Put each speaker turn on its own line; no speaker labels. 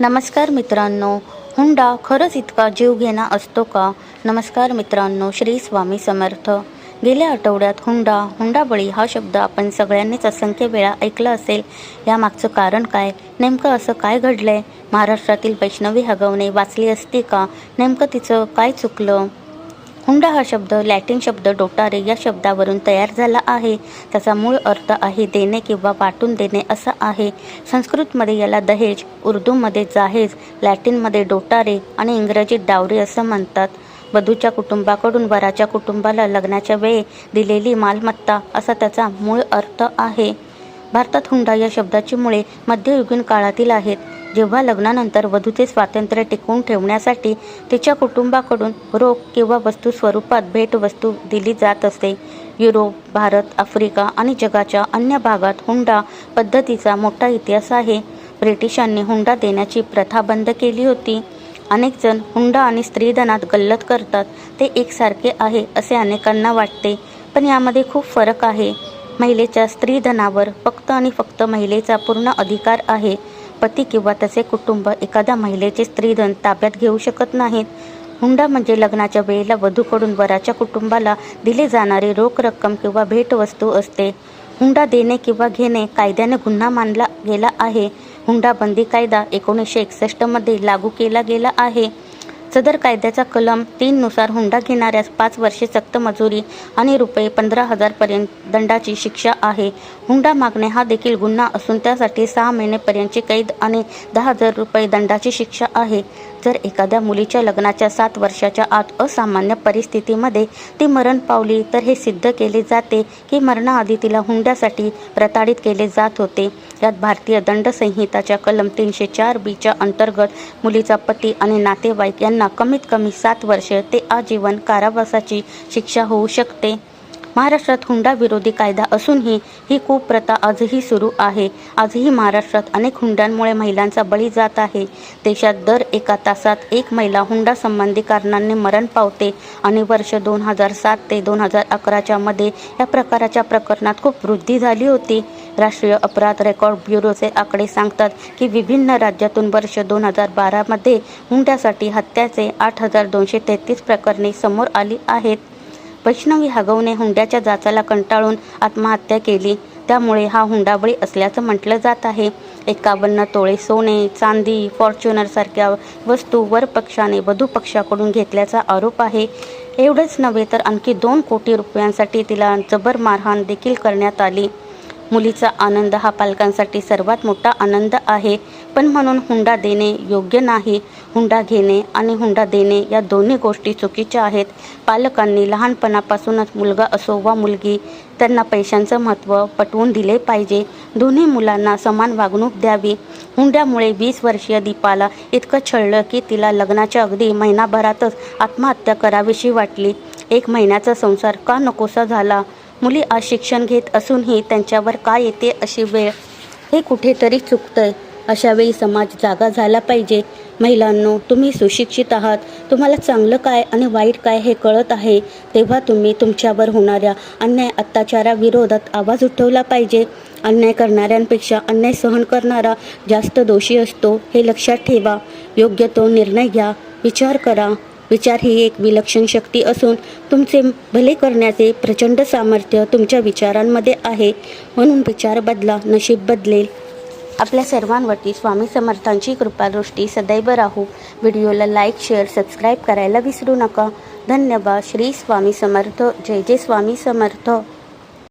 नमस्कार मित्रांनो. हुंडा खरंच इतका जीवघेणा असतो का? नमस्कार मित्रांनो श्री स्वामी समर्थ. गेल्या आठवड्यात हुंडा हुंडाबळी हा शब्द आपण सगळ्यांनीच असंख्य वेळा ऐकला असेल. यामागचं कारण काय? नेमकं असं काय घडलंय? महाराष्ट्रातील वैष्णवी हगवणे वाचली असती का? नेमकं तिचं काय चुकलं? हुंडा हा शब्द लॅटिन शब्द डोटारे या शब्दावरून तयार झाला आहे. त्याचा मूळ अर्थ आहे देणे किंवा वाटून देणे असा आहे. संस्कृतमध्ये याला दहेज उर्दूमध्ये जाहेज लॅटिनमध्ये डोटारे आणि इंग्रजीत डावरी असं म्हणतात. वधूच्या कुटुंबाकडून वराच्या कुटुंबाला लग्नाच्या वेळी दिलेली मालमत्ता असा त्याचा मूळ अर्थ आहे. भारतात हुंडा या शब्दाची मुळे मध्ययुगीन काळातील आहेत. जेव्हा लग्नानंतर वधूचे स्वातंत्र्य टिकवून ठेवण्यासाठी तिच्या कुटुंबाकडून रोख किंवा वस्तू स्वरूपात भेटवस्तू दिली जात असते. युरोप भारत आफ्रिका आणि जगाच्या अन्य भागात हुंडा पद्धतीचा मोठा इतिहास आहे. ब्रिटिशांनी हुंडा देण्याची प्रथा बंद केली होती. अनेक जण हुंडा आणि स्त्रीधनात गल्लत करतात. ते एकसारखे आहे असे अनेकांना वाटते पण यामध्ये खूप फरक आहे. महिलेच्या स्त्रीधनावर फक्त आणि फक्त महिलेचा पूर्ण अधिकार आहे. पती किंवा तसे कुटुंब एखाद्या महिलेचे स्त्रीधन ताब्यात घेऊ शकत नाहीत. हुंडा म्हणजे लग्नाच्या वेळेला वधूकडून वराच्या कुटुंबाला दिली जाणारी रोख रक्कम किंवा भेटवस्तू असते. हुंडा देणे किंवा घेणे कायद्याने गुन्हा मानला गेला आहे. हुंडाबंदी कायदा एकोणीसशे एकसष्टमध्ये लागू केला गेला आहे. सदर कायद्याचा कलम तीननुसार हुंडा घेणाऱ्यास पाच वर्षे सक्त मजुरी आणि रुपये पंधरा हजारपर्यंत दंडाची शिक्षा आहे. हुंडा मागणे हा देखील गुन्हा असून त्यासाठी सहा महिनेपर्यंतची कैद आणि दहा हजार रुपये दंडाची शिक्षा आहे. जर एखाद्या मुलीच्या लग्नाच्या सात वर्षाच्या आत असामान्य परिस्थितीमध्ये ती मरण पावली तर हे सिद्ध केले जाते की मरणाआधी तिला हुंड्यासाठी प्रताडित केले जात होते. यात भारतीय दंड संहिताच्या कलम तीनशे चार बीच्या अंतर्गत मुलीचा पती आणि नातेवाईक यांना कमीत कमी सात वर्षे ते आजीवन कारावासाची शिक्षा होऊ शकते. महाराष्ट्रात हुंडा विरोधी कायदा असूनही ही कुप्रथा आजही सुरू आहे. आजही महाराष्ट्रात अनेक हुंड्यांमुळे महिलांचा बळी जात आहे. देशात दर एका तासात एक महिला हुंडा संबंधी कारणांनी मरण पावते आणि वर्ष दोन हजार सात ते दोन हजार अकराच्या मध्ये या प्रकाराच्या प्रकरणात खूप वृद्धी झाली होती. राष्ट्रीय अपराध रेकॉर्ड ब्युरोचे आकडे सांगतात की विभिन्न राज्यातून वर्ष दोन हजार बारामध्ये हुंड्यासाठी हत्याचे आठ हजार दोनशे तेहतीस प्रकरणे समोर आली आहेत. वैष्णवी हगवणे हुंड्याच्या जाचाला कंटाळून आत्महत्या केली. त्यामुळे हा हुंडाबळी असल्याचं म्हटलं जात आहे. एकावन्न तोळे सोने चांदी फॉर्च्युनरसारख्या वस्तू वर पक्षाने वधू पक्षाकडून घेतल्याचा आरोप आहे. एवढंच नव्हे तर आणखी दोन कोटी रुपयांसाठी तिला जबर मारहाण देखील करण्यात आली. मुलीचा आनंद हा पालकांसाठी सर्वात मोठा आनंद आहे. पण म्हणून हुंडा देणे योग्य नाही. हुंडा घेणे आणि हुंडा देणे या दोन्ही गोष्टी चुकीच्या आहेत. पालकांनी लहानपणापासूनच मुलगा असो वा मुलगी त्यांना पैशांचं महत्त्व पटवून दिले पाहिजे. दोन्ही मुलांना समान वागणूक द्यावी. हुंड्यामुळे वीस वर्षीय दीपाला इतकं छळलं की तिला लग्नाच्या अगदी महिनाभरातच आत्महत्या करावीशी वाटली. एक महिन्याचा संसार का नकोसा झाला? मुली आज शिक्षण घेत असूनही त्यांच्यावर का येते अशी वेळ हे कुठेतरी चुकतंय. अशावेळी समाज जागा झाला पाहिजे. महिलांनो तुम्ही सुशिक्षित आहात. तुम्हाला चांगलं काय आणि वाईट काय हे कळत आहे. तेव्हा तुम्ही तुमच्यावर होणाऱ्या अन्याय अत्याचाराविरोधात आवाज उठवला पाहिजे. अन्याय करणाऱ्यांपेक्षा अन्याय सहन करणारा जास्त दोषी असतो हे लक्षात ठेवा. योग्य तो निर्णय घ्या. विचार करा. विचार ही एक विलक्षण शक्ती असून तुमचे भले करण्याचे प्रचंड सामर्थ्य तुमच्या विचारांमध्ये आहे. म्हणून विचार बदला नशीब बदलेल. आपल्या सर्वांवरती स्वामी समर्थांची कृपादृष्टी सदैव राहू. व्हिडिओला लाईक शेअर सबस्क्राईब करायला विसरू नका. धन्यवाद. श्री स्वामी समर्थ. जय जय स्वामी समर्थ.